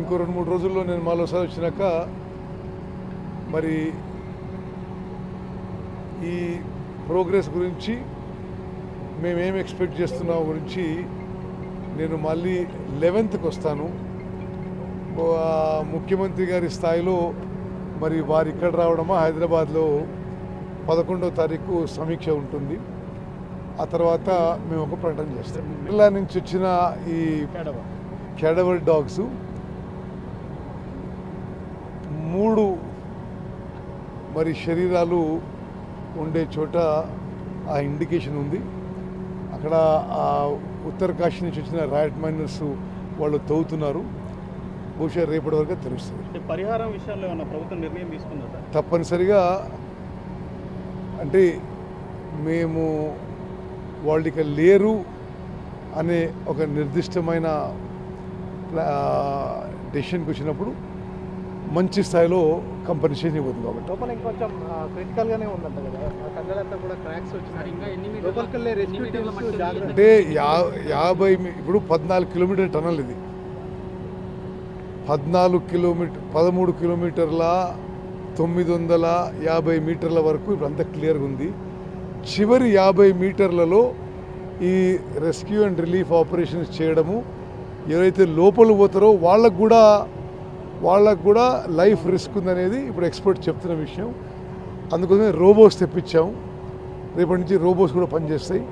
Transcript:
ఇంకో రెండు మూడు రోజుల్లో నేను మరోసారి వచ్చినాక మరి ఈ ప్రోగ్రెస్ గురించి మేమేం ఎక్స్పెక్ట్ చేస్తున్నాం గురించి నేను మళ్ళీ లెవెన్త్కి వస్తాను. ముఖ్యమంత్రి గారి స్థాయిలో మరి వారు ఇక్కడ రావడమా హైదరాబాద్లో పదకొండో తారీఖు సమీక్ష ఉంటుంది. ఆ తర్వాత మేము ఒక ప్రకటన చేస్తాం. కేరళ నుంచి వచ్చిన ఈ క్యాడవర్ డాగ్స్ మూడు మరి శరీరాలు ఉండే చోట ఆ ఇండికేషన్ ఉంది. అక్కడ ఆ ఉత్తర కాశీ నుంచి వచ్చిన రాయట్ మైనర్స్ వాళ్ళు తవ్వుతున్నారు. బహుశా రేపటి వరకు తెలుస్తుంది. పరిహారం విషయాల్లో ఏమన్నా ప్రభుత్వం నిర్ణయం తీసుకుందా? సార్ తప్పనిసరిగా అంటే మేము వాళ్ళు ఇక లేరు అనే ఒక నిర్దిష్టమైన డెసిషన్కి వచ్చినప్పుడు మంచి స్థాయిలో కంపెన్సేషన్ ఇవ్వదు కాబట్టి. లోపల ఇంకొంచెం ఉందంట కదా. కళ్ళంతా కూడా క్రాక్స్ వచ్చినాయి. అంటే యా యాభై మీ- ఇప్పుడు పద్నాలుగు కిలోమీటర్ టనల్ ఇది. పద్నాలుగు కిలోమీటర్ పదమూడు కిలోమీటర్ల తొమ్మిది వందల యాభై మీటర్ల వరకు ఇప్పుడు అంతా క్లియర్గా ఉంది. చివరి యాభై మీటర్లలో ఈ రెస్క్యూ అండ్ రిలీఫ్ ఆపరేషన్స్ చేయడము ఎవరైతే లోపల పోతారో వాళ్ళకు కూడా వాళ్ళకు కూడా లైఫ్ రిస్క్ ఉందనేది ఇప్పుడు ఎక్స్పర్ట్ చెప్తున్న విషయం. అందుకోసమే రోబోస్ తెప్పించాము రేపటి నుంచి రోబోస్ కూడా పనిచేస్తాయి.